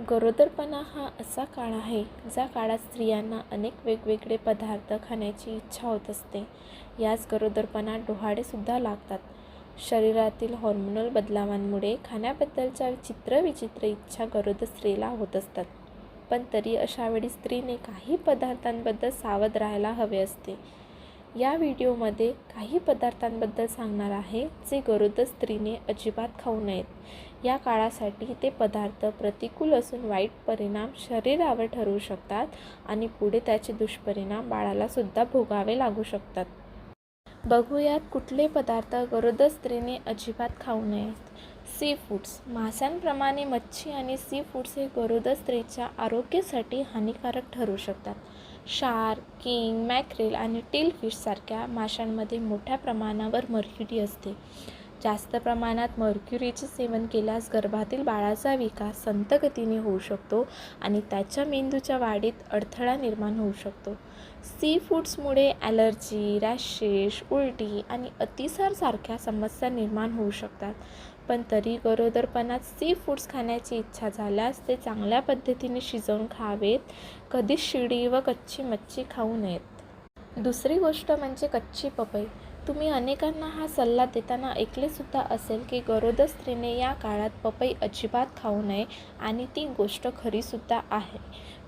गरोदरपणा हा असा काळ आहे ज्या काळात स्त्रियांना अनेक वेगवेगळे पदार्थ खाण्याची इच्छा होत असते. याच गरोदरपणात डोहाळेसुद्धा लागतात. शरीरातील हॉर्मोनल बदलावांमुळे खाण्याबद्दलच्या चित्रविचित्र इच्छा गरोदर स्त्रीला होत असतात. पण तरी अशावेळी स्त्रीने काही पदार्थांबद्दल सावध राहायला हवे असते. या व्हिडिओमध्ये काही पदार्थांबद्दल सांगणार आहे जे गरोदर स्त्रीने अजिबात खाऊ नयेत. या काळासाठी ते पदार्थ प्रतिकूल असून वाईट परिणाम शरीरावर ठरवू शकतात आणि पुढे त्याचे दुष्परिणाम बाळालासुद्धा भोगावे लागू शकतात. बघूयात कुठले पदार्थ गरोदर स्त्रीने अजिबात खाऊ नयेत. सी फूड्स माशांप्रमाणे मच्छी आणि सी फूड्स हे गरोदर स्त्रीच्या आरोग्यासाठी हानिकारक ठरू शकतात. शार्क किंग मॅक्रेल आणि टेलफिशसारख्या माशांमध्ये मोठ्या प्रमाणावर मर्क्युरी असते. जास्त प्रमाणात मर्क्युरीचे सेवन केल्यास गर्भातील बाळाचा विकास संतगतीने होऊ शकतो आणि त्याच्या मेंदूच्या वाढीत अडथळा निर्माण होऊ शकतो. सी फूड्समुळे ॲलर्जी रॅशेस उलटी आणि अतिसारसारख्या समस्या निर्माण होऊ शकतात. पण तरी गरोदरपणात सी फूड्स खाण्याची इच्छा झाल्यास ते चांगल्या पद्धतीने शिजवून खावेत. कधीच शिडी व कच्ची मच्छी खाऊ नयेत. दुसरी गोष्ट म्हणजे कच्ची पपई. तुम्ही अनेकांना हा सल्ला देताना ऐकलेसुद्धा असेल की गरोदर स्त्रीने या काळात पपई अजिबात खाऊ नये आणि ती गोष्ट खरीसुद्धा आहे.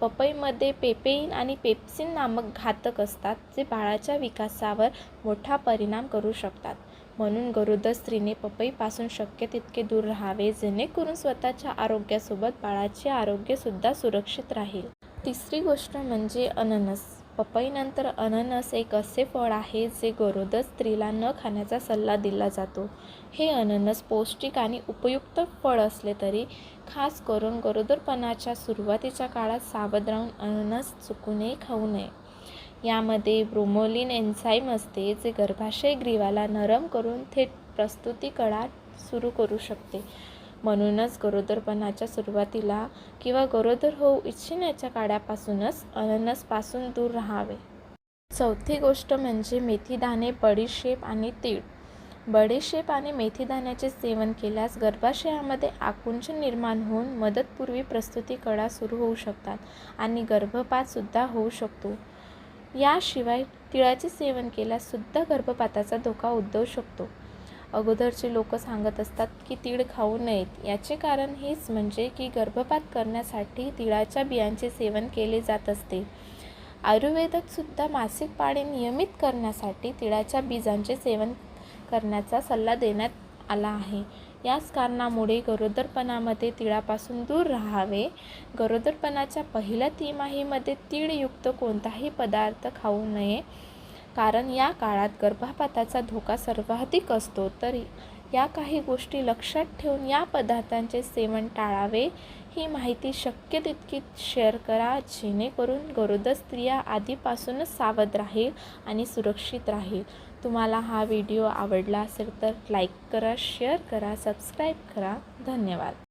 पपईमध्ये पेपेईन आणि पेप्सिन नामक घातक असतात जे बाळाच्या विकासावर मोठा परिणाम करू शकतात. म्हणून गरोदर स्त्रीने पपईपासून शक्य तितके दूर राहावे जेणेकरून स्वतःच्या आरोग्यासोबत बाळाचे आरोग्यसुद्धा सुरक्षित राहील. तिसरी गोष्ट म्हणजे अननस. पपईनंतर अननस एक असे फळ आहे जे गरोदर स्त्रीला न खाण्याचा सल्ला दिला जातो. हे अननस पौष्टिक आणि उपयुक्त फळ असले तरी खास करून गरोदरपणाच्या सुरुवातीच्या काळात सावध राहून अननस चुकूनही खाऊ नये. यामध्ये ब्रोमोलिन एन्झाईम असते जे गर्भाशय ग्रीवाला नरम करून थेट प्रस्तुती कळा सुरू करू शकते. म्हणूनच गरोदरपणाच्या सुरुवातीला किंवा गरोदर होऊ इच्छिण्याच्या काळापासूनच अननसपासून दूर राहावे. चौथी गोष्ट म्हणजे मेथीदाणे बडीशेप आणि तीळ. बडीशेप आणि मेथीदाण्याचे सेवन केल्यास गर्भाशयामध्ये आकुंचन निर्माण होऊन मदतपूर्वी प्रस्तुती कळा सुरू होऊ शकतात आणि गर्भपातसुद्धा होऊ शकतो. याशिवाय तिळाचे सेवन केल्यास सुद्धा गर्भपाताचा धोका उद्भवू शकतो. अगोदरचे लोक सांगत असतात की तीळ खाऊ नयेत. याचे कारण हेच म्हणजे की गर्भपात करण्यासाठी तिळाच्या बियांचे सेवन केले जात असते. आयुर्वेदात सुद्धा मासिक पाळी नियमित करण्यासाठी तिळाच्या बीजांचे सेवन करण्याचा सल्ला देण्यात आला आहे. याच कारणामुळे गरोदरपणामध्ये तिळापासून दूर राहावे. गरोदरपणाच्या पहिल्या तिमाहीमध्ये तीळयुक्त कोणताही पदार्थ खाऊ नये. कारण या काळात गर्भपाताचा धोका सर्वाधिक असतो तरी या काही गोष्टी लक्षात ठेवून या पदार्थांचे सेवन टाळावे ही माहिती शक्य तितकी शेअर करा जेणेकरून गरोदर स्त्रिया आधीपासूनच सावध राहील आणि सुरक्षित राहील. तुम्हाला हा व्हिडिओ आवडला असेल तर लाईक करा शेअर करा सबस्क्राईब करा. धन्यवाद.